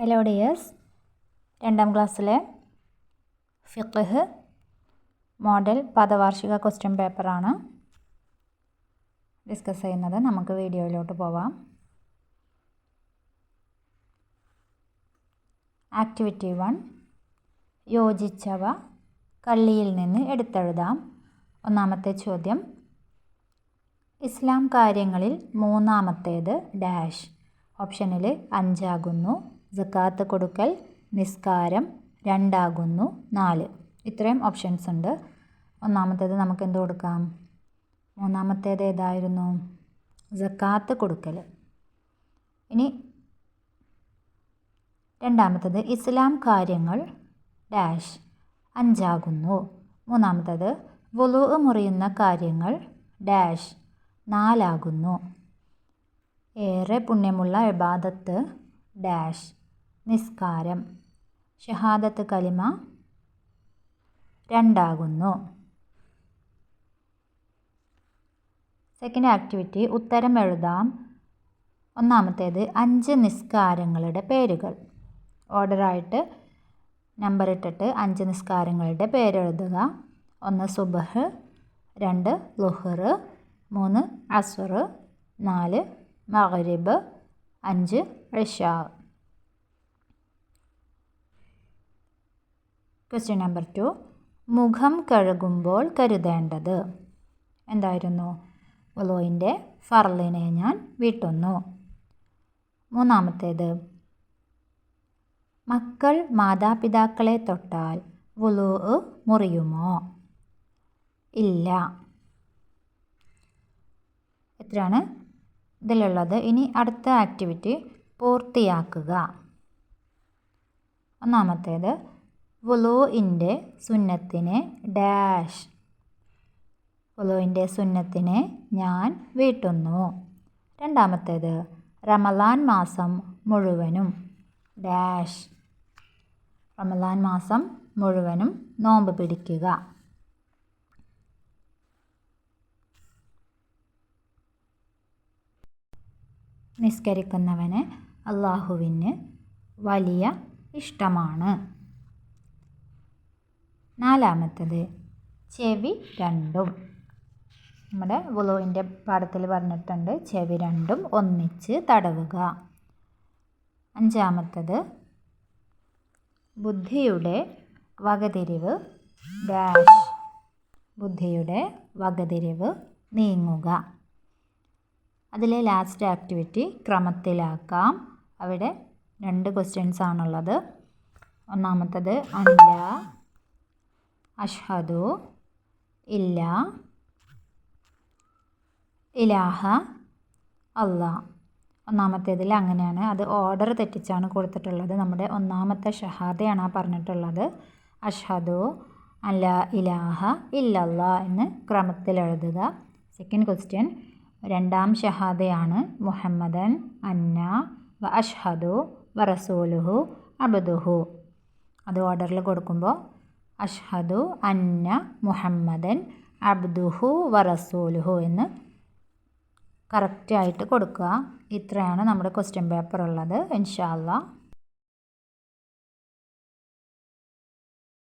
Hello dears രണ്ടാം ക്ലാസ്സിലെ ഫിഖ് മോഡൽ പദവാർഷിക ക്വസ്റ്റ്യൻ പേപ്പറാണ് ഡിസ്കസ് ചെയ്യുന്നത് നമുക്ക് വീഡിയോയിലോട്ട് പോവാം. ആക്ടിവിറ്റി വൺ യോജിച്ചവ കള്ളിയിൽ നിന്ന് എടുത്തെഴുതാം. ഒന്നാമത്തെ ചോദ്യം. ഇസ്ലാം കാര്യങ്ങളിൽ മൂന്നാമത്തേത് ഡാഷ് ഓപ്ഷനിൽ അഞ്ചാകുന്നു. സക്കാത്ത് കൊടുക്കൽ നിസ്കാരം രണ്ടാകുന്നു നാല്. ഇത്രയും ഓപ്ഷൻസ് ഉണ്ട്. ഒന്നാമത്തേത് നമുക്ക് എന്ത് കൊടുക്കാം? മൂന്നാമത്തേത് ഏതായിരുന്നു? സക്കാത്ത് കൊടുക്കൽ. ഇനി രണ്ടാമത്തത് ഇസ്ലാം കാര്യങ്ങൾ ഡാഷ് അഞ്ചാകുന്നു. മൂന്നാമത്തത് വുളു മുറിയുന്ന കാര്യങ്ങൾ ഡാഷ് നാലാകുന്നു. ഏറെ പുണ്യമുള്ള ഇബാദത്ത് ഡാഷ് നിസ്കാരം. ഷഹാദത്ത് കലിമ രണ്ടാകുന്നു. സെക്കൻഡ് ആക്ടിവിറ്റി ഉത്തരം എഴുതാം. ഒന്നാമത്തേത് അഞ്ച് നിസ്കാരങ്ങളുടെ പേരുകൾ. ഓർഡറായിട്ട് നമ്പർ ഇട്ടിട്ട് അഞ്ച് നിസ്കാരങ്ങളുടെ പേരെഴുതുക ഒന്ന് സുബഹ് രണ്ട് ലുഹർ മൂന്ന് അസുർ നാല് മഗ്രിബ് അഞ്ച് ഇഷാ. ക്വസ്റ്റ്യൻ നമ്പർ ടു മുഖം കഴുകുമ്പോൾ കരുതേണ്ടത്. എന്തായിരുന്നു? ഒലോയിന്റെ ഫർലിനെ ഞാൻ വിട്ടുന്നു. മൂന്നാമത്തേത്. മക്കൾ മാതാപിതാക്കളെ തൊട്ടാൽ വുലു മുറിയുമോ? ഇല്ല. എത്രയാണ്? ഇതിലുള്ളത്. ഇനി അടുത്ത ആക്ടിവിറ്റി പൂർത്തിയാക്കുക. ഒന്നാമത്തേത്. വുളുവിന്റെ സുന്നത്തിനെ ഡാഷ്. വുളുവിന്റെ സുന്നത്തിനെ ഞാൻ വീട്ടുന്നു. രണ്ടാമത്തേത് റമലാൻ മാസം മുഴുവനും ഡാഷ്. റമലാൻ മാസം മുഴുവനും നോമ്പ് പിടിക്കുക. നിസ്കരിക്കുന്നവന് അള്ളാഹുവിന് വലിയ ഇഷ്ടമാണ്. നാലാമത്തത് ചെവി രണ്ടും. നമ്മുടെ വുളുവിന്റെ പാഠത്തിൽ പറഞ്ഞിട്ടുണ്ട് ചെവി രണ്ടും ഒന്നിച്ച് തടവുക. അഞ്ചാമത്തത് ബുദ്ധിയുടെ വകതിരിവ് ഡാഷ്. ബുദ്ധിയുടെ വകതിരിവ് നീങ്ങുക. അതിലെ ലാസ്റ്റ് ആക്ടിവിറ്റി ക്രമത്തിലാക്കാം. അവിടെ രണ്ട് ക്വസ്റ്റ്യൻസ് ആണുള്ളത് ഒന്നാമത്തത് അല്ല. അഷ്ഹദു ഇല്ല ഇലാഹ അള്ളാ. ഒന്നാമത്തേതിൽ അങ്ങനെയാണ്. അത് ഓർഡർ തെറ്റിച്ചാണ് കൊടുത്തിട്ടുള്ളത്. നമ്മുടെ ഒന്നാമത്തെ ഷഹാദയാണ് ആ പറഞ്ഞിട്ടുള്ളത്. അഷ്ഹദു അല്ല ഇലാഹ ഇല്ലല്ല എന്ന് ക്രമത്തിൽ എഴുതുക. സെക്കൻഡ് ക്വസ്റ്റ്യൻ രണ്ടാം ഷഹാദയാണ് മുഹമ്മദൻ അന്ന വ അഷ്ഹദു വ റസൂലുഹു അബദുഹു. അത് ഓർഡറിൽ കൊടുക്കുമ്പോൾ അഷ്ഹദു അന്ന മുഹമ്മദൻ അബ്ദുഹു വറസൂലുഹു റസൂലുഹു എന്ന് കറക്റ്റായിട്ട് കൊടുക്കുക. ഇത്രയാണ് നമ്മുടെ ക്വസ്റ്റ്യൻ പേപ്പർ ഉള്ളത്. ഇൻഷാല്ല